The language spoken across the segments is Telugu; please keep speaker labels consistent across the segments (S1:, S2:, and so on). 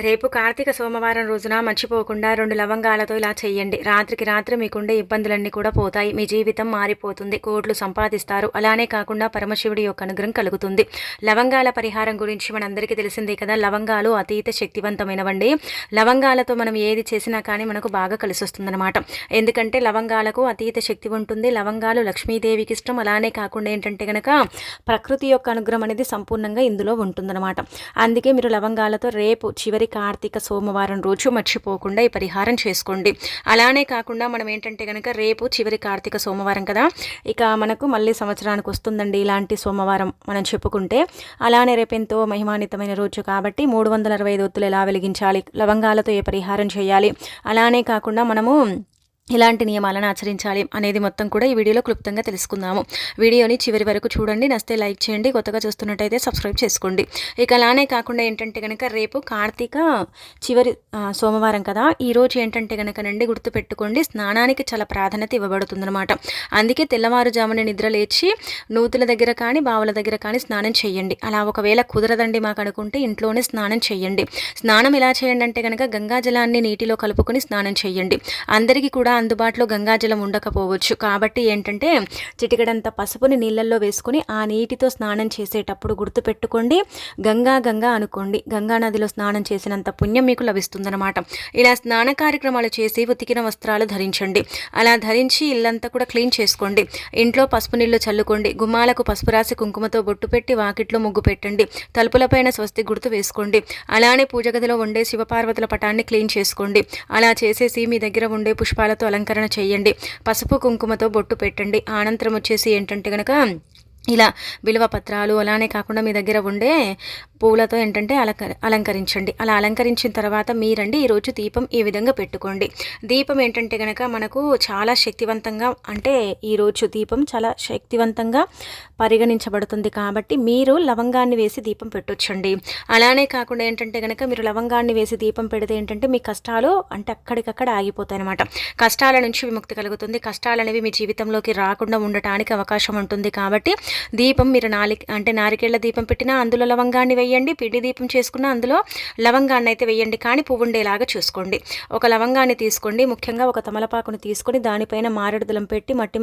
S1: రేపు కార్తీక సోమవారం రోజున మర్చిపోకుండా రెండు లవంగాలతో ఇలా చేయండి రాత్రికి రాత్రి మీకుండే ఇబ్బందులన్నీ కూడా పోతాయి. మీ జీవితం మారిపోతుంది. కోట్లు సంపాదిస్తారు. అలానే కాకుండా పరమశివుడి యొక్క అనుగ్రహం కలుగుతుంది. లవంగాల పరిహారం గురించి మనందరికీ తెలిసిందే కదా. లవంగాలు అతీత శక్తివంతమైనవండి. లవంగాలతో మనం ఏది చేసినా కానీ మనకు బాగా కలిసి వస్తుందన్నమాట ఎందుకంటే లవంగాలకు అతీత శక్తి ఉంటుంది. లవంగాలు లక్ష్మీదేవికి ఇష్టం. అలానే కాకుండా ఏంటంటే కనుక ప్రకృతి యొక్క అనుగ్రహం అనేది సంపూర్ణంగా ఇందులో ఉంటుందన్నమాట. అందుకే మీరు లవంగాలతో రేపు చివరి కార్తీక సోమవారం రోజు మర్చిపోకుండా ఈ పరిహారం చేసుకోండి. అలానే కాకుండా మనం ఏంటంటే కనుక రేపు చివరి కార్తీక సోమవారం కదా ఇక మనకు మళ్ళీ సంవత్సరానికి వస్తుందండి ఇలాంటి సోమవారం మనం చెప్పుకుంటే. అలానే రేపు ఎంతో మహిమాన్వితమైన రోజు కాబట్టి మూడు వందల అరవై ఐదు ఒత్తులు ఎలా వెలిగించాలి లవంగాలతో ఏ పరిహారం చేయాలి అలానే కాకుండా మనము ఎలాంటి నియమాలను ఆచరించాలి అనేది మొత్తం కూడా ఈ వీడియోలో క్లుప్తంగా తెలుసుకుందాము. వీడియోని చివరి వరకు చూడండి. నస్తే లైక్ చేయండి. కొత్తగా చూస్తున్నట్టయితే సబ్స్క్రైబ్ చేసుకోండి. ఇక అలానే కాకుండా ఏంటంటే కనుక రేపు కార్తీక చివరి సోమవారం కదా. ఈరోజు ఏంటంటే కనుక నండి గుర్తుపెట్టుకోండి. స్నానానికి చాలా ప్రాధాన్యత ఇవ్వబడుతుందన్నమాట. అందుకే తెల్లవారుజామున నిద్ర లేచి నూతుల దగ్గర కానీ బావుల దగ్గర కానీ స్నానం చేయండి. అలా ఒకవేళ కుదరదండి మాకు అనుకుంటే ఇంట్లోనే స్నానం చేయండి. స్నానం ఎలా చేయండి అంటే కనుక గంగాజలాన్ని నీటిలో కలుపుకొని స్నానం చేయండి. అందరికీ కూడా అందుబాటులో గంగాజలం ఉండకపోవచ్చు. కాబట్టి ఏంటంటే చిటికడంత పసుపుని నీళ్ళల్లో వేసుకుని ఆ నీటితో స్నానం చేసేటప్పుడు గుర్తుపెట్టుకోండి. గంగా గంగా అనుకోండి. గంగా నదిలో స్నానం చేసినంత పుణ్యం మీకు లభిస్తుందన్నమాట. ఇలా స్నాన కార్యక్రమాలు చేసి ఉతికిన వస్త్రాలు ధరించండి. అలా ధరించి ఇల్లంతా కూడా క్లీన్ చేసుకోండి. ఇంట్లో పసుపు నీళ్ళు చల్లుకోండి. గుమ్మాలకు పసుపు రాసి కుంకుమతో బొట్టు పెట్టి వాకిట్లో ముగ్గు పెట్టండి. తలుపులపైన స్వస్తి గుర్తు వేసుకోండి. అలానే పూజ గదిలో ఉండే శివపార్వతుల పటాన్ని క్లీన్ చేసుకోండి. అలా చేసేసి మీ దగ్గర ఉండే పుష్పాలతో అలంకరణ చేయండి. పసుపు కుంకుమతో బొట్టు పెట్టండి. అనంతరం వచ్చేసి ఏంటంటే కనుక ఇలా విలువ పత్రాలు అలానే కాకుండా మీ దగ్గర ఉండే పూలతో ఏంటంటే అలంక అలంకరించండి. అలా అలంకరించిన తర్వాత మీరండి ఈరోజు దీపం ఈ విధంగా పెట్టుకోండి. దీపం ఏంటంటే కనుక మనకు చాలా శక్తివంతంగా అంటే ఈరోజు దీపం చాలా శక్తివంతంగా పరిగణించబడుతుంది కాబట్టి మీరు లవంగాన్ని వేసి దీపం పెట్టొచ్చండి. అలానే కాకుండా ఏంటంటే కనుక మీరు లవంగాన్ని వేసి దీపం పెడితే ఏంటంటే మీ కష్టాలు అంటే అక్కడికక్కడ ఆగిపోతాయి అనమాట కష్టాల నుంచి విముక్తి కలుగుతుంది. కష్టాలు అనేవి మీ జీవితంలోకి రాకుండా ఉండటానికి అవకాశం ఉంటుంది కాబట్టి దీపం మీరు నాలి అంటే నారికేళ్ళ దీపం పెట్టినా అందులో లవంగాన్ని వేయండి పిండి దీపం చేసుకున్నా అందులో లవంగాన్ని అయితే వేయండి కానీ పువ్వు ఉండేలాగా చూసుకోండి. ఒక లవంగాన్ని తీసుకోండి ముఖ్యంగా ఒక తమలపాకును తీసుకొని దానిపైన మారేడుదలం పెట్టి మట్టి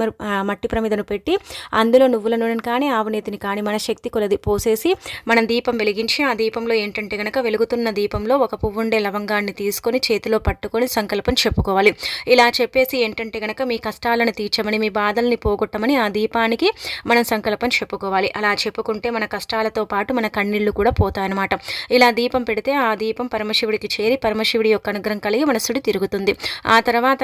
S1: మట్టి ప్రమిదను పెట్టి అందులో నువ్వుల నూనెను కానీ ఆవునేతిని కానీ మన శక్తి కొలది పోసేసి మనం దీపం వెలిగించి ఆ దీపంలో ఏంటంటే కనుక వెలుగుతున్న దీపంలో ఒక పువ్వు ఉండే లవంగాన్ని తీసుకొని చేతిలో పట్టుకొని సంకల్పం చెప్పుకోవాలి. ఇలా చెప్పేసి ఏంటంటే కనుక మీ కష్టాలను తీర్చమని మీ బాధల్ని పోగొట్టమని ఆ దీపానికి మనం సంకల్పం చెప్పుకోవాలి. అలా చెప్పుకుంటే మన కష్టాలతో పాటు మన కన్నీళ్ళు కూడా పోతాయన్నమాట. ఇలా దీపం పెడితే ఆ దీపం పరమశివుడికి చేరి పరమశివుడి యొక్క అనుగ్రహం కలిగి మనసుడు తిరుగుతుంది. ఆ తర్వాత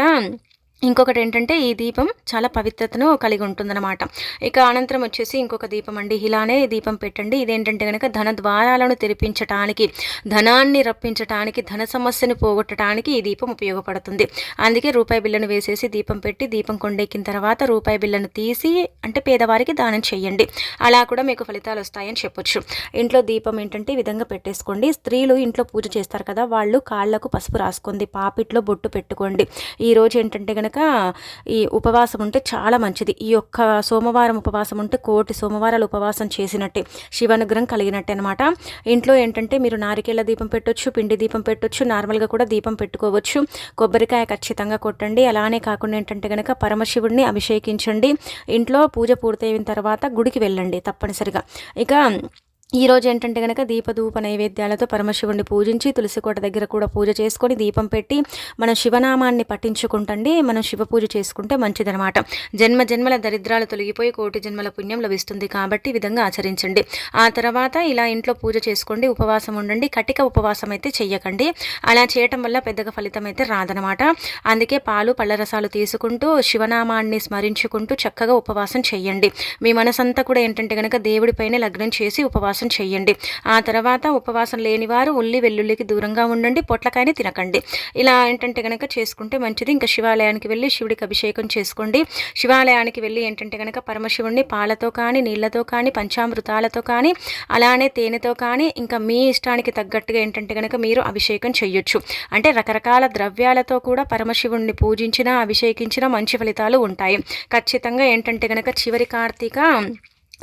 S1: ఇంకొకటి ఏంటంటే ఈ దీపం చాలా పవిత్రతను కలిగి ఉంటుందన్నమాట. ఇక అనంతరం వచ్చేసి ఇంకొక దీపం అండి. ఇలానే దీపం పెట్టండి. ఇదేంటంటే కనుక ధన ద్వారాలను తెరిపించటానికి ధనాన్ని రప్పించటానికి ధన సమస్యను పోగొట్టడానికి ఈ దీపం ఉపయోగపడుతుంది. అందుకే రూపాయి బిల్లను వేసేసి దీపం పెట్టి దీపం కొండెక్కిన తర్వాత రూపాయి బిల్లను తీసి అంటే పేదవారికి దానం చేయండి. అలా కూడా మీకు ఫలితాలు వస్తాయని చెప్పొచ్చు. ఇంట్లో దీపం ఏంటంటే ఈ విధంగా పెట్టేసుకోండి. స్త్రీలు ఇంట్లో పూజ చేస్తారు కదా వాళ్ళు కాళ్ళకు పసుపు రాసుకోండి పాపిట్లో బొట్టు పెట్టుకోండి. ఈ రోజు ఏంటంటే కనుక కనుక ఈ ఉపవాసం ఉంటే చాలా మంచిది. ఈ యొక్క సోమవారం ఉపవాసం ఉంటే కోటి సోమవారాలు ఉపవాసం చేసినట్టే శివానుగ్రహం కలిగినట్టే అనమాట ఇంట్లో ఏంటంటే మీరు నారికేళ్ళ దీపం పెట్టొచ్చు పిండి దీపం పెట్టొచ్చు నార్మల్గా కూడా దీపం పెట్టుకోవచ్చు. కొబ్బరికాయ ఖచ్చితంగా కొట్టండి. అలానే కాకుండా ఏంటంటే కనుక పరమశివుడిని అభిషేకించండి. ఇంట్లో పూజ పూర్తయిన తర్వాత గుడికి వెళ్ళండి తప్పనిసరిగా. ఇక ఈరోజు ఏంటంటే కనుక దీపధూప నైవేద్యాలతో పరమశివుడిని పూజించి తులసికోట దగ్గర కూడా పూజ చేసుకొని దీపం పెట్టి మనం శివనామాన్ని పఠించుకుంటండి. మనం శివ పూజ చేసుకుంటే మంచిదనమాట. జన్మ జన్మల దరిద్రాలు తొలగిపోయి కోటి జన్మల పుణ్యం లభిస్తుంది కాబట్టి విధంగా ఆచరించండి. ఆ తర్వాత ఇలా ఇంట్లో పూజ చేసుకోండి ఉపవాసం ఉండండి కటిక ఉపవాసం అయితే చెయ్యకండి. అలా చేయటం వల్ల పెద్దగా ఫలితం అయితే రాదనమాట. అందుకే పాలు పళ్ళరసాలు తీసుకుంటూ శివనామాన్ని స్మరించుకుంటూ చక్కగా ఉపవాసం చెయ్యండి. మీ మనసంతా కూడా ఏంటంటే కనుక దేవుడిపైనే లగ్నం చేసి ఉపవాసం ఉపవాసం చేయండి. ఆ తర్వాత ఉపవాసం లేని వారు ఉల్లి వెల్లుల్లికి దూరంగా ఉండండి పొట్లకాయని తినకండి. ఇలా ఏంటంటే కనుక చేసుకుంటే మంచిది. ఇంకా శివాలయానికి వెళ్ళి శివుడికి అభిషేకం చేసుకోండి. శివాలయానికి వెళ్ళి ఏంటంటే కనుక పరమశివుడిని పాలతో కానీ నీళ్ళతో కానీ పంచామృతాలతో కానీ అలానే తేనెతో కానీ ఇంకా మీ ఇష్టానికి తగ్గట్టుగా ఏంటంటే కనుక మీరు అభిషేకం చేయొచ్చు. అంటే రకరకాల ద్రవ్యాలతో కూడా పరమశివుణ్ణి పూజించిన అభిషేకించిన మంచి ఫలితాలు ఉంటాయి. ఖచ్చితంగా ఏంటంటే కనుక చివరి కార్తీక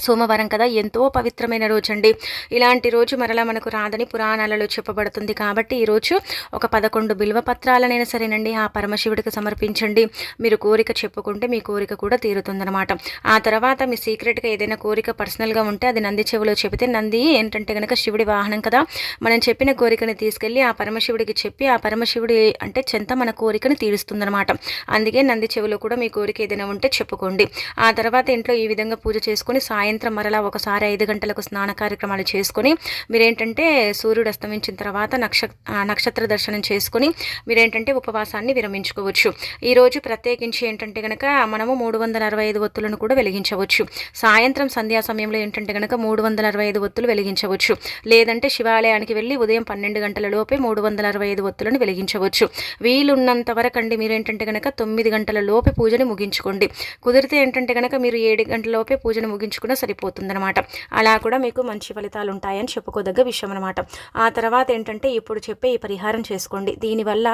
S1: సోమవారం కదా ఎంతో పవిత్రమైన రోజు అండి ఇలాంటి రోజు మరలా మనకు రాదని పురాణాలలో చెప్పబడుతుంది కాబట్టి ఈరోజు ఒక పదకొండు బిల్వ పత్రాలనైనా సరేనండి ఆ పరమశివుడికి సమర్పించండి. మీరు కోరిక చెప్పుకుంటే మీ కోరిక కూడా తీరుతుందనమాట ఆ తర్వాత మీ సీక్రెట్గా ఏదైనా కోరిక పర్సనల్గా ఉంటే అది నంది చెవిలో చెబితే నంది ఏంటంటే కనుక శివుడి వాహనం కదా మనం చెప్పిన కోరికని తీసుకెళ్ళి ఆ పరమశివుడికి చెప్పి ఆ పరమశివుడి అంటే చెంత మన కోరికని తీరుస్తుందనమాట అందుకే నంది చెవిలో కూడా మీ కోరిక ఏదైనా ఉంటే చెప్పుకోండి. ఆ తర్వాత ఇంట్లో ఈ విధంగా పూజ చేసుకుని సాయం సాయంత్రం మరలా ఒకసారి ఐదు గంటలకు స్నాన కార్యక్రమాలు చేసుకొని మీరేంటంటే సూర్యుడు అస్తమించిన తర్వాత నక్ష నక్షత్ర దర్శనం చేసుకొని మీరేంటంటే ఉపవాసాన్ని విరమించుకోవచ్చు. ఈరోజు ప్రత్యేకించి ఏంటంటే కనుక మనము మూడు వందల అరవై ఐదు ఒత్తులను కూడా వెలిగించవచ్చు. సాయంత్రం సంధ్యా సమయంలో ఏంటంటే కనుక మూడు వందల అరవై ఐదు ఒత్తులు వెలిగించవచ్చు. లేదంటే శివాలయానికి వెళ్ళి ఉదయం పన్నెండు గంటల లోపే మూడు వందల అరవై ఐదు ఒత్తులను వెలిగించవచ్చు. వీలున్నంత వరకు అండి మీరు ఏంటంటే కనుక తొమ్మిది గంటల లోపే పూజని ముగించుకోండి. కుదిరితే ఏంటంటే కనుక మీరు ఏడు గంటల లోపే పూజను కూడా సరిపోతుందనమాట అలా కూడా మీకు మంచి ఫలితాలు ఉంటాయని చెప్పుకోదగ్గ విషయం అనమాట ఆ తర్వాత ఏంటంటే ఇప్పుడు చెప్పే ఈ పరిహారం చేసుకోండి. దీనివల్ల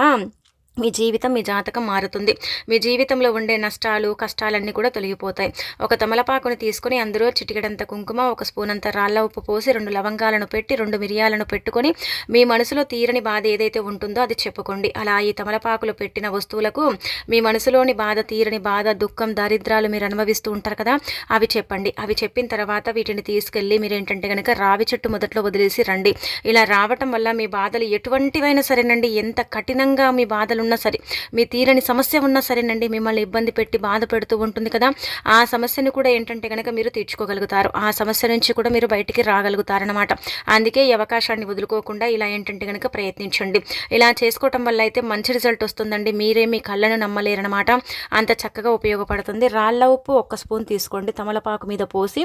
S1: మీ జీవితం మీ జాతకం మారుతుంది. మీ జీవితంలో ఉండే నష్టాలు కష్టాలన్నీ కూడా తొలగిపోతాయి. ఒక తమలపాకును తీసుకుని అందులో చిటికెడంత కుంకుమ ఒక స్పూన్ అంత రాళ్ళ ఉప్పు పోసి రెండు లవంగాలను పెట్టి రెండు మిరియాలను పెట్టుకొని మీ మనసులో తీరని బాధ ఏదైతే ఉంటుందో అది చెప్పుకోండి. అలా ఈ తమలపాకులు పెట్టిన వస్తువులకు మీ మనసులోని బాధ తీరని బాధ దుఃఖం దారిద్రాలు మీరు అనుభవిస్తూ ఉంటారు కదా అవి చెప్పండి. అవి చెప్పిన తర్వాత వీటిని తీసుకెళ్ళి మీరు ఏంటంటే కనుక రావి చెట్టు మొదట్లో వదిలేసి రండి. ఇలా రావటం వల్ల మీ బాధలు ఎటువంటివైనా సరేనండి. ఎంత కఠినంగా మీ బాధలు ఉన్నా సరే మీ తీరని సమస్య ఉన్నా సరేనండి మిమ్మల్ని ఇబ్బంది పెట్టి బాధ పెడుతూ ఉంటుంది కదా. ఆ సమస్యను కూడా ఏంటంటే కనుక మీరు తీర్చుకోగలుగుతారు. ఆ సమస్య నుంచి కూడా మీరు బయటికి రాగలుగుతారనమాట అందుకే ఈ అవకాశాన్ని వదులుకోకుండా ఇలా ఏంటంటే కనుక ప్రయత్నించండి. ఇలా చేసుకోవటం వల్ల అయితే మంచి రిజల్ట్ వస్తుందండి. మీరే మీ కళ్ళను నమ్మలేరనమాట అంత చక్కగా ఉపయోగపడుతుంది. రాళ్ళ ఉప్పు ఒక్క స్పూన్ తీసుకోండి. తమలపాకు మీద పోసి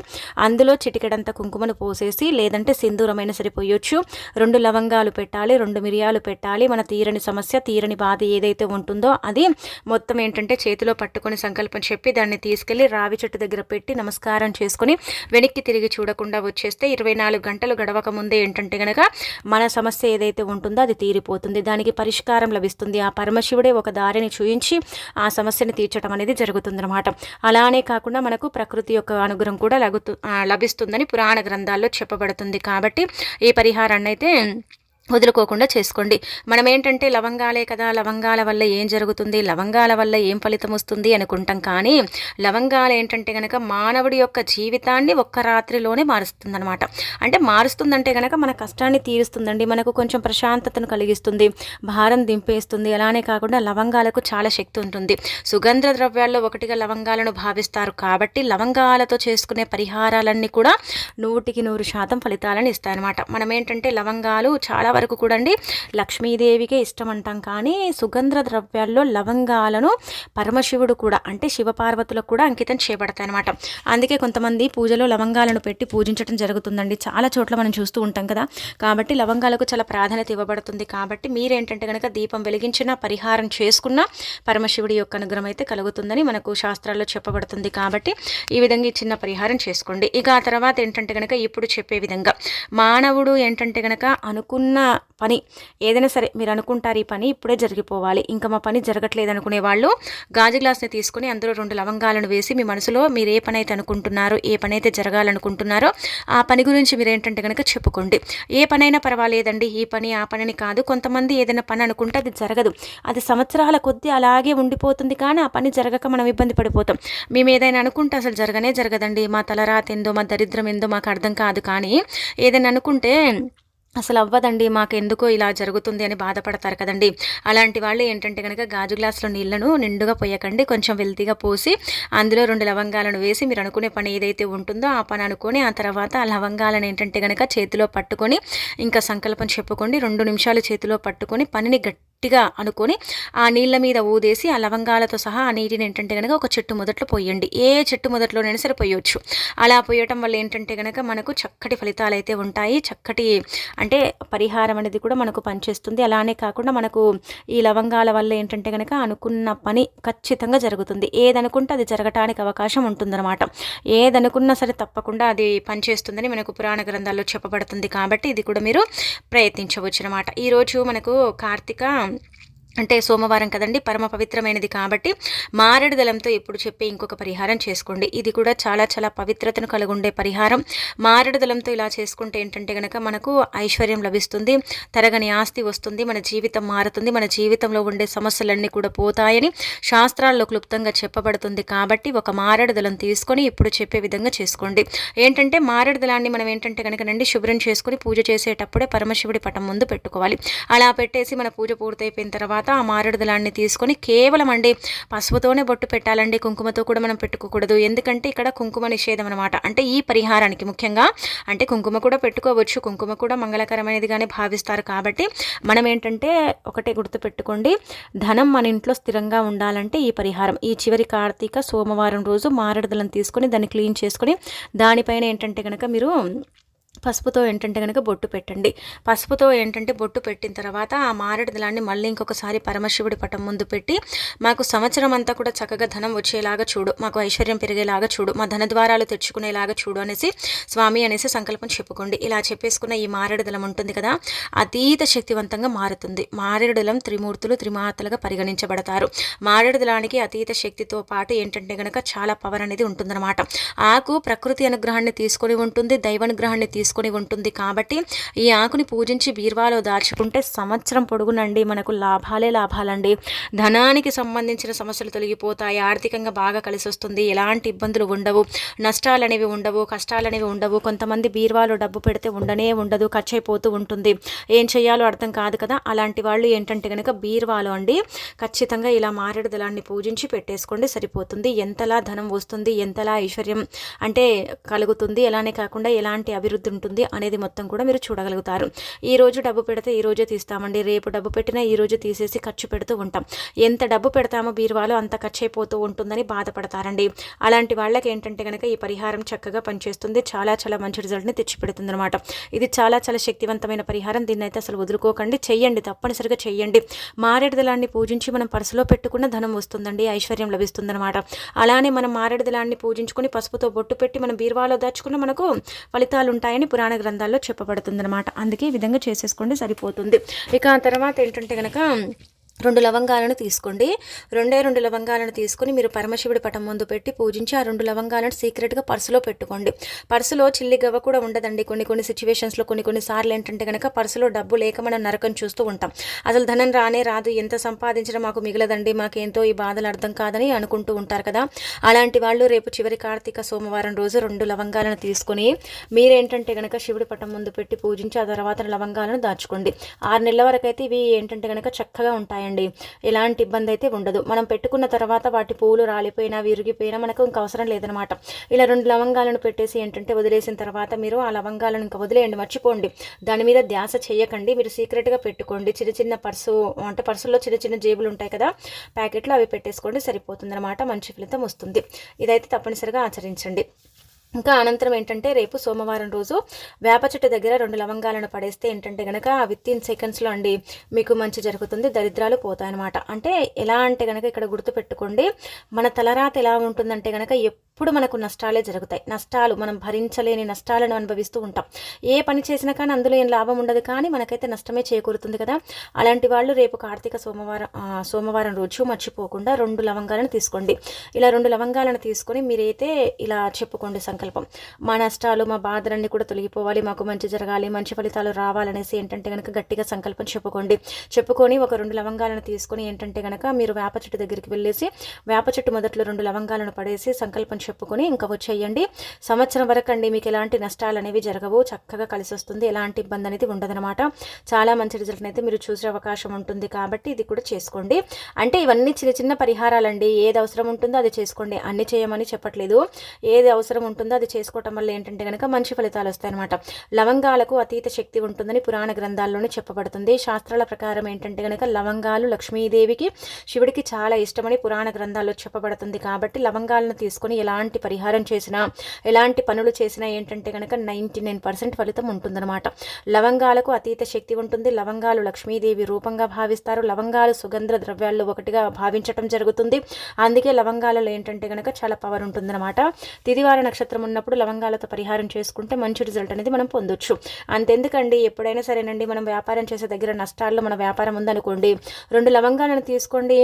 S1: అందులో చిటికెడంత కుంకుమను పోసేసి లేదంటే సింధూరమైన సరిపోయొచ్చు. రెండు లవంగాలు పెట్టాలి రెండు మిరియాలు పెట్టాలి. మన తీరని సమస్య తీరని బాధ ఏదైతే ఉంటుందో అది మొత్తం ఏంటంటే చేతిలో పట్టుకొని సంకల్పం చెప్పి దాన్ని తీసుకెళ్ళి రావి చెట్టు దగ్గర పెట్టి నమస్కారం చేసుకుని వెనక్కి తిరిగి చూడకుండా వచ్చేస్తే ఇరవై నాలుగు గంటలు గడవక ముందే ఏంటంటే గనక మన సమస్య ఏదైతే ఉంటుందో అది తీరిపోతుంది. దానికి పరిష్కారం లభిస్తుంది. ఆ పరమశివుడే ఒక దారిని చూయించి ఆ సమస్యను తీర్చడం అనేది జరుగుతుందన్నమాట. అలానే కాకుండా మనకు ప్రకృతి యొక్క అనుగ్రహం కూడా లగుతు లభిస్తుందని పురాణ గ్రంథాల్లో చెప్పబడుతుంది. కాబట్టి ఈ పరిహారాన్ని అయితే వదులుకోకుండా చేసుకోండి. మనం ఏంటంటే లవంగాలే కదా లవంగాల వల్ల ఏం జరుగుతుంది లవంగాల వల్ల ఏం ఫలితం వస్తుంది అనుకుంటాం కానీ లవంగాలు ఏంటంటే కనుక మానవుడి యొక్క జీవితాన్ని ఒక్క రాత్రిలోనే మారుస్తుందనమాట అంటే మారుస్తుందంటే కనుక మన కష్టాన్ని తీరుస్తుందండి మనకు కొంచెం ప్రశాంతతను కలిగిస్తుంది భారం దింపేస్తుంది. అలానే కాకుండా లవంగాలకు చాలా శక్తి ఉంటుంది. సుగంధ ద్రవ్యాల్లో ఒకటిగా లవంగాలను భావిస్తారు కాబట్టి లవంగాలతో చేసుకునే పరిహారాలన్నీ కూడా నూటికి నూరు శాతం ఫలితాలను ఇస్తాయన్నమాట. మనం ఏంటంటే లవంగాలు చాలా వరకు కూడా అండి లక్ష్మీదేవికే ఇష్టం అంటాం కానీ సుగంధ ద్రవ్యాల్లో లవంగాలను పరమశివుడు కూడా అంటే శివపార్వతులకు కూడా అంకితం చేయబడతాయి అనమాట అందుకే కొంతమంది పూజలో లవంగాలను పెట్టి పూజించడం జరుగుతుందండి. చాలా చోట్ల మనం చూస్తూ ఉంటాం కదా. కాబట్టి లవంగాలకు చాలా ప్రాధాన్యత ఇవ్వబడుతుంది. కాబట్టి మీరేంటంటే కనుక దీపం వెలిగించిన పరిహారం చేసుకున్న పరమశివుడి యొక్క అనుగ్రహం అయితే కలుగుతుందని మనకు శాస్త్రాల్లో చెప్పబడుతుంది. కాబట్టి ఈ విధంగా చిన్న పరిహారం చేసుకోండి. ఇక ఆ తర్వాత ఏంటంటే కనుక ఇప్పుడు చెప్పే విధంగా మానవుడు ఏంటంటే కనుక అనుకున్న పని. ఏదైనా సరే మీరు అనుకుంటారు ఈ పని ఇప్పుడే జరిగిపోవాలి. ఇంకా మా పని జరగట్లేదు అనుకునే వాళ్ళు గాజు గ్లాస్ని తీసుకుని అందులో రెండు లవంగాలను వేసి మీ మనసులో మీరు ఏ పని అయితే అనుకుంటున్నారో ఏ పని అయితే జరగాలనుకుంటున్నారో ఆ పని గురించి మీరు ఏంటంటే కనుక చెప్పుకోండి. ఏ పనైనా పర్వాలేదండి. ఈ పని ఆ పనిని కాదు. కొంతమంది ఏదైనా పని అనుకుంటే అది జరగదు. అది సంవత్సరాల కొద్దీ అలాగే ఉండిపోతుంది కానీ ఆ పని జరగక మనం ఇబ్బంది పడిపోతాం. మేము ఏదైనా అనుకుంటే అసలు జరగనే జరగదండి. మా తలరాత ఏందో మా దరిద్రం ఏందో మాకు అర్థం కాదు కానీ ఏదైనా అనుకుంటే అసలు అవ్వదండి మాకు ఎందుకో ఇలా జరుగుతుంది అని బాధపడతారు కదండి. అలాంటి వాళ్ళు ఏంటంటే కనుక గాజు గ్లాసులో నీళ్ళను నిండుగా పోయకండి కొంచెం వెల్తీగా పోసి అందులో రెండు లవంగాలను వేసి మీరు అనుకునే పని ఏదైతే ఉంటుందో ఆ పని అనుకొని ఆ తర్వాత ఆ లవంగాలను ఏంటంటే కనుక చేతిలో పట్టుకొని ఇంకా సంకల్పం చెప్పుకోండి రెండు నిమిషాలు చేతిలో పట్టుకొని పనిని గట్టి గట్టిగా అనుకొని ఆ నీళ్ళ మీద ఊదేసి ఆ లవంగాలతో సహా ఆ నీటిని ఏంటంటే కనుక ఒక చెట్టు మొదట్లో పోయండి. ఏ చెట్టు మొదట్లోనైనా సరే పోయొచ్చు. అలా పోయటం వల్ల ఏంటంటే కనుక మనకు చక్కటి ఫలితాలు అయితే ఉంటాయి. చక్కటి అంటే పరిహారం అనేది కూడా మనకు పనిచేస్తుంది. అలానే కాకుండా మనకు ఈ లవంగాల వల్ల ఏంటంటే కనుక అనుకున్న పని ఖచ్చితంగా జరుగుతుంది. ఏదనుకుంటే అది జరగటానికి అవకాశం ఉంటుందన్నమాట. ఏదనుకున్నా సరే తప్పకుండా అది పనిచేస్తుందని మనకు పురాణ గ్రంథాల్లో చెప్పబడుతుంది కాబట్టి ఇది కూడా మీరు ప్రయత్నించవచ్చు అనమాట ఈరోజు మనకు కార్తీక అంటే సోమవారం కదండి పరమ పవిత్రమైనది కాబట్టి మారేడు దళంతో ఇప్పుడు చెప్పే ఇంకొక పరిహారం చేసుకోండి. ఇది కూడా చాలా చాలా పవిత్రతను కలుగుండే పరిహారం. మారేడు దళంతో ఇలా చేసుకుంటే ఏంటంటే కనుక మనకు ఐశ్వర్యం లభిస్తుంది తరగని ఆస్తి వస్తుంది మన జీవితం మారుతుంది మన జీవితంలో ఉండే సమస్యలన్నీ కూడా పోతాయని శాస్త్రాల్లో క్లుప్తంగా చెప్పబడుతుంది కాబట్టి ఒక మారేడు దళం తీసుకొని ఇప్పుడు చెప్పే విధంగా చేసుకోండి. ఏంటంటే మారేడు దళాన్ని మనం ఏంటంటే కనుక నండి శుభ్రం చేసుకుని పూజ చేసేటప్పుడే పరమశివుడి పటం ముందు పెట్టుకోవాలి. అలా పెట్టేసి మన పూజ పూర్తయిపోయిన తర్వాత ఆ మారేడు దళాన్ని తీసుకొని కేవలం అండి పసుపుతోనే బొట్టు పెట్టాలండి కుంకుమతో కూడా మనం పెట్టుకోకూడదు. ఎందుకంటే ఇక్కడ కుంకుమ నిషేధం అనమాట అంటే ఈ పరిహారానికి ముఖ్యంగా అంటే కుంకుమ కూడా పెట్టుకోవచ్చు. కుంకుమ కూడా మంగళకరమైనదిగానే భావిస్తారు. కాబట్టి మనం ఏంటంటే ఒకటే గుర్తు పెట్టుకోండి ధనం మన ఇంట్లో స్థిరంగా ఉండాలంటే ఈ పరిహారం. ఈ చివరి కార్తీక సోమవారం రోజు మారేడు తీసుకొని దాన్ని క్లీన్ చేసుకొని దానిపైన ఏంటంటే కనుక మీరు పసుపుతో ఏంటంటే కనుక బొట్టు పెట్టండి. పసుపుతో ఏంటంటే బొట్టు పెట్టిన తర్వాత ఆ మారేడు దళాన్ని మళ్ళీ ఇంకొకసారి పరమశివుడి పటం ముందు పెట్టి మాకు సంవత్సరం అంతా కూడా చక్కగా ధనం వచ్చేలాగా చూడు మాకు ఐశ్వర్యం పెరిగేలాగా చూడు మా ధన ద్వారాలు తెచ్చుకునేలాగా చూడు అనేసి స్వామి అనేసి సంకల్పం చెప్పుకోండి. ఇలా చెప్పేసుకున్న ఈ మారేడు దళం ఉంటుంది కదా అతీత శక్తివంతంగా మారుతుంది. మారేడు దళం త్రిమూర్తులు త్రిమాతలుగా పరిగణించబడతారు. మారేడు దళానికి అతీత శక్తితో పాటు ఏంటంటే కనుక చాలా పవర్ అనేది ఉంటుందన్నమాట. ఆకు ప్రకృతి అనుగ్రహాన్ని తీసుకొని ఉంటుంది దైవానుగ్రహాన్ని తీసుకొని తీసుకుని ఉంటుంది. కాబట్టి ఈ ఆకుని పూజించి బీర్వాలో దాచుకుంటే సంవత్సరం పొడుగునండి. మనకు లాభాలే లాభాలండి. ధనానికి సంబంధించిన సమస్యలు తొలగిపోతాయి. ఆర్థికంగా బాగా కలిసి వస్తుంది ఎలాంటి ఇబ్బందులు ఉండవు. నష్టాలు అనేవి ఉండవు. కష్టాలు అనేవి ఉండవు. కొంతమంది బీర్వాలో డబ్బు పెడితే ఉండనే ఉండదు. ఖర్చు అయిపోతూ ఉంటుంది. ఏం చేయాలో అర్థం కాదు కదా? అలాంటి వాళ్ళు ఏంటంటే కనుక బీర్వాలో అండి ఖచ్చితంగా ఇలా మారేడు దళాన్ని పూజించి పెట్టేసుకోండి సరిపోతుంది. ఎంతలా ధనం వస్తుంది ఎంతలా ఐశ్వర్యం అంటే కలుగుతుంది. అలానే కాకుండా ఎలాంటి అభివృద్ధి ఉంటుంది అనేది మొత్తం కూడా మీరు చూడగలుగుతారు. ఈ రోజు డబ్బు పెడితే ఈ రోజే తీస్తామండి. రేపు డబ్బు పెట్టినా ఈ రోజు తీసేసి ఖర్చు పెడుతూ ఉంటాం. ఎంత డబ్బు పెడతామో బీరువాలో అంత ఖర్చు అయిపోతూ ఉంటుందని బాధపడతారండి. అలాంటి వాళ్ళకి ఏంటంటే కనుక ఈ పరిహారం చక్కగా పనిచేస్తుంది. చాలా చాలా మంచి రిజల్ట్ని తెచ్చిపెడుతుంది అనమాట ఇది చాలా చాలా శక్తివంతమైన పరిహారం. దీన్ని అయితే అసలు వదులుకోకండి. చెయ్యండి తప్పనిసరిగా చెయ్యండి. మారేడుదలాన్ని పూజించి మనం పర్సులో పెట్టుకున్న ధనం వస్తుందండి. ఐశ్వర్యం లభిస్తుందన్నమాట. అలానే మనం మారేడుదలాన్ని పూజించుకొని పసుపుతో బొట్టు పెట్టి మనం బీరువాలో దాచుకున్న మనకు ఫలితాలు ఉంటాయని పురాణ గ్రంథాల్లో చెప్పబడుతుందన్నమాట. అందుకే ఈ విధంగా చేసేసుకోండి సరిపోతుంది. ఇక ఆ తర్వాత ఏంటంటే కనుక రెండు లవంగాలను తీసుకోండి. రెండే రెండు లవంగాలను తీసుకుని మీరు పరమశివుడి పటం ముందు పెట్టి పూజించి ఆ రెండు లవంగాలను సీక్రెట్గా పర్సులో పెట్టుకోండి. పర్సులో చిల్లి గవ్వ కూడా ఉండదండి. కొన్ని కొన్ని సిచ్యువేషన్స్లో కొన్ని కొన్ని సార్లు ఏంటంటే కనుక పర్సులో డబ్బు లేక మనం నరకం చూస్తూ ఉంటాం. అసలు ధనం రానే రాదు. ఎంత సంపాదించడం మాకు మిగలదండి. మాకేంతో ఈ బాధలు అర్థం కాదని అనుకుంటూ ఉంటారు కదా. అలాంటి వాళ్ళు రేపు చివరి కార్తీక సోమవారం రోజు రెండు లవంగాలను తీసుకుని మీరేంటంటే కనుక శివుడి పటం ముందు పెట్టి పూజించి ఆ తర్వాత లవంగాలను దాచుకోండి. ఆరు నెలల వరకు అయితే ఇవి ఏంటంటే కనుక చక్కగా ఉంటాయి ఉంటాయండి ఎలాంటి ఇబ్బంది అయితే ఉండదు. మనం పెట్టుకున్న తర్వాత వాటి పూలు రాలిపోయినా విరిగిపోయినా మనకు ఇంకా అవసరం లేదనమాట. ఇలా రెండు లవంగాలను పెట్టేసి ఏంటంటే వదిలేసిన తర్వాత మీరు ఆ లవంగాలను ఇంకా వదిలేయండి మర్చిపోండి. దాని మీద ధ్యాస చేయకండి. మీరు సీక్రెట్గా పెట్టుకోండి. చిన్న చిన్న పర్సు అంటే పర్సుల్లో చిన్న చిన్న జేబులు ఉంటాయి కదా ప్యాకెట్లు అవి పెట్టేసుకోండి సరిపోతుంది అనమాట మంచి ఫలితం వస్తుంది. ఇదైతే తప్పనిసరిగా ఆచరించండి. ఇంకా అనంతరం ఏంటంటే రేపు సోమవారం రోజు వేప చెట్టు దగ్గర రెండు లవంగాలను పడేస్తే ఏంటంటే కనుక విత్ ఇన్ సెకండ్స్లో అండి మీకు మంచి జరుగుతుంది దరిద్రాలు పోతాయన్నమాట. అంటే ఎలా అంటే కనుక ఇక్కడ గుర్తుపెట్టుకోండి మన తలరాత ఎలా ఉంటుందంటే కనుక ఎప్పుడు మనకు నష్టాలే జరుగుతాయి. నష్టాలు మనం భరించలేని నష్టాలను అనుభవిస్తూ ఉంటాం. ఏ పని చేసినా కానీ అందులో ఏం లాభం ఉండదు కానీ మనకైతే నష్టమే చేకూరుతుంది కదా. అలాంటి వాళ్ళు రేపు కార్తీక సోమవారం సోమవారం రోజు మర్చిపోకుండా రెండు లవంగాలను తీసుకోండి. ఇలా రెండు లవంగాలను తీసుకొని మీరైతే ఇలా చెప్పుకోండి సంకల్పం. మా నష్టాలు మా బాధలన్నీ కూడా తొలగిపోవాలి మాకు మంచి జరగాలి మంచి ఫలితాలు రావాలనేసి ఏంటంటే కనుక గట్టిగా సంకల్పం చెప్పుకోండి. చెప్పుకొని ఒక రెండు లవంగాలను తీసుకొని ఏంటంటే కనుక మీరు వేప చెట్టు దగ్గరికి వెళ్ళేసి వేప చెట్టు మొదట్లో రెండు లవంగాలను పడేసి సంకల్పం చెప్పుకొని ఇంకా వచ్చేయండి. సంవత్సరం వరకు అండి మీకు ఎలాంటి నష్టాలు అనేవి జరగవు. చక్కగా కలిసి వస్తుంది. ఎలాంటి ఇబ్బంది అనేది ఉండదనమాట చాలా మంచి రిజల్ట్ అయితే మీరు చూసే అవకాశం ఉంటుంది కాబట్టి ఇది కూడా చేసుకోండి. అంటే ఇవన్నీ చిన్న చిన్న పరిహారాలండి. ఏది అవసరం ఉంటుందో అది చేసుకోండి. అన్ని చేయమని చెప్పట్లేదు. ఏది అవసరం ఉంటుందో ఉంటుందో అది చేసుకోవటం వల్ల ఏంటంటే కనుక మంచి ఫలితాలు వస్తాయన్నమాట. లవంగాలకు అతీత శక్తి ఉంటుందని పురాణ గ్రంథాల్లోనే చెప్పబడుతుంది. శాస్త్రాల ప్రకారం ఏంటంటే కనుక లవంగాలు లక్ష్మీదేవికి శివుడికి చాలా ఇష్టమని పురాణ గ్రంథాల్లో చెప్పబడుతుంది కాబట్టి లవంగాలను తీసుకొని ఎలా ఎలాంటి పరిహారం చేసినా ఎలాంటి పనులు చేసినా ఏంటంటే కనుక నైంటీ నైన్ పర్సెంట్ ఫలితం ఉంటుందన్నమాట. లవంగాలకు అతీత శక్తి ఉంటుంది. లవంగాలు లక్ష్మీదేవి రూపంగా భావిస్తారు. లవంగాలు సుగంధ ద్రవ్యాల్లో ఒకటిగా భావించటం జరుగుతుంది. అందుకే లవంగాలలో ఏంటంటే కనుక చాలా పవర్ ఉంటుందన్నమాట. తిదివార నక్షత్రం ఉన్నప్పుడు లవంగాలతో పరిహారం చేసుకుంటే మంచి రిజల్ట్ అనేది మనం పొందొచ్చు. అంతెందుకండి? ఎప్పుడైనా సరేనండి మనం వ్యాపారం చేసే దగ్గర నష్టాల్లో మన వ్యాపారం ఉందనుకోండి రెండు లవంగాలను తీసుకోండి.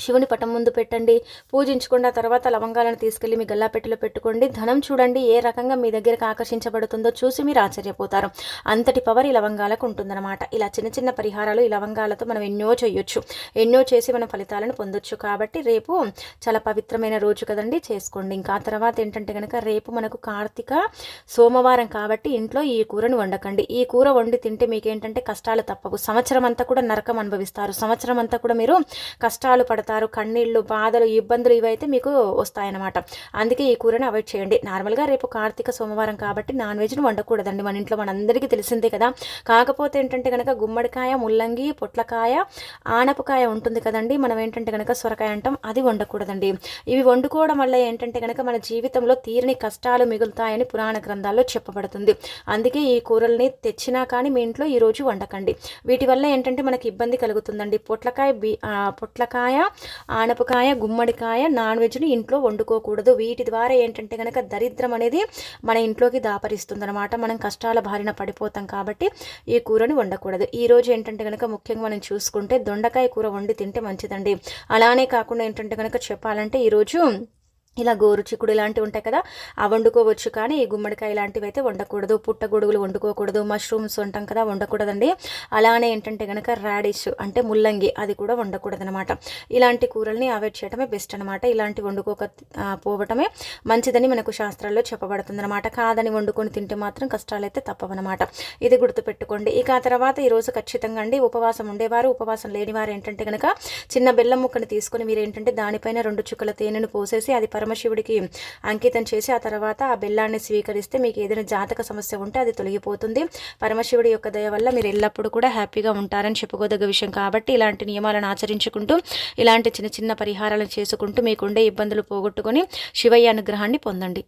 S1: శివుని పటం ముందు పెట్టండి. పూజించుకున్న తర్వాత లవంగాలను తీసుకెళ్ళి మీ గల్లాపెట్టెలో పెట్టుకోండి. ధనం చూడండి. ఏ రకంగా మీ దగ్గరకు ఆకర్షించబడుతుందో చూసి మీరు ఆశ్చర్యపోతారు. అంతటి పవర్ ఈ లవంగాలకు ఉంటుందన్నమాట. ఇలా చిన్న చిన్న పరిహారాలు ఈ లవంగాలతో మనం ఎన్నో చేయొచ్చు. ఎన్నో చేసి మనం ఫలితాలను పొందొచ్చు. కాబట్టి రేపు చాలా పవిత్రమైన రోజు కదండి. చేసుకోండి. ఇంకా తర్వాత ఏంటంటే కనుక రేపు మనకు కార్తీక సోమవారం కాబట్టి ఇంట్లో ఈ కూరను వండకండి. ఈ కూర వండి తింటే మీకేంటంటే కష్టాలు తప్పవు. సంవత్సరం అంతా కూడా నరకం అనుభవిస్తారు. సంవత్సరం అంతా కూడా మీరు కష్టాలు పడతారు. పడతారు కన్నీళ్ళు బాధలు ఇబ్బందులు ఇవైతే మీకు వస్తాయన్నమాట. అందుకే ఈ కూరని అవాయిడ్ చేయండి. నార్మల్గా రేపు కార్తీక సోమవారం కాబట్టి నాన్ వెజ్ను వండకూడదండి. మన ఇంట్లో మనందరికీ తెలిసిందే కదా. కాకపోతే ఏంటంటే కనుక గుమ్మడికాయ ముల్లంగి పొట్లకాయ ఆనపకాయ ఉంటుంది కదండి. మనం ఏంటంటే కనుక సొరకాయ అంటాం అది వండకూడదండి. ఇవి వండుకోవడం వల్ల ఏంటంటే కనుక మన జీవితంలో తీరని కష్టాలు మిగులుతాయని పురాణ గ్రంథాల్లో చెప్పబడుతుంది. అందుకే ఈ కూరల్ని తెచ్చినా కానీ మీ ఇంట్లో ఈరోజు వండకండి. వీటి వల్ల ఏంటంటే మనకి ఇబ్బంది కలుగుతుందండి. పొట్లకాయ బీ పొట్లకాయ ఆనపకాయ గుమ్మడికాయ నాన్ వెజ్ని ఇంట్లో వండుకోకూడదు. వీటి ద్వారా ఏంటంటే కనుక దరిద్రం అనేది మన ఇంట్లోకి దాపరిస్తుందనమాట మనం కష్టాల బారిన పడిపోతాం కాబట్టి ఈ కూరని వండకూడదు. ఈరోజు ఏంటంటే కనుక ముఖ్యంగా మనం చూసుకుంటే దొండకాయ కూర వండి తింటే మంచిదండి. అలానే కాకుండా ఏంటంటే కనుక చెప్పాలంటే ఈరోజు ఇలా గోరు చిక్కుడు ఇలాంటివి ఉంటాయి కదా అవి వండుకోవచ్చు. కానీ ఈ గుమ్మడికాయ ఇలాంటివి అయితే వండకూడదు. పుట్టగొడుగులు వండుకోకూడదు. మష్రూమ్స్ ఉంటాం కదా వండకూడదండి. అలానే ఏంటంటే కనుక రాడిష్ అంటే ముల్లంగి అది కూడా వండకూడదు అనమాట ఇలాంటి కూరల్ని అవాయిడ్ చేయడమే బెస్ట్ అనమాట ఇలాంటి వండుకోక పోవటమే మంచిదని మనకు శాస్త్రాల్లో చెప్పబడుతుంది అనమాట కాదని వండుకొని తింటే మాత్రం కష్టాలు అయితే తప్పవన్నమాట. ఇది గుర్తుపెట్టుకోండి. ఇక ఆ తర్వాత ఈరోజు ఖచ్చితంగా అండి ఉపవాసం ఉండేవారు. ఉపవాసం లేనివారు ఏంటంటే కనుక చిన్న బెల్లం ముక్కని తీసుకొని మీరు ఏంటంటే దానిపైన రెండు చుక్కల తేనెను పోసేసి అది పర పరమశివుడికి అంకితం చేసి ఆ తర్వాత ఆ బెల్లాన్ని స్వీకరిస్తే మీకు ఏదైనా జాతక సమస్య ఉంటే అది తొలగిపోతుంది. పరమశివుడి యొక్క దయ వల్ల మీరు ఎల్లప్పుడూ కూడా హ్యాపీగా ఉంటారని చెప్పుకోదగ్గ విషయం కాబట్టి ఇలాంటి నియమాలను ఆచరించుకుంటూ ఇలాంటి చిన్న చిన్న పరిహారాలను చేసుకుంటూ మీకుండే ఇబ్బందులు పోగొట్టుకొని శివయ్య అనుగ్రహాన్ని పొందండి.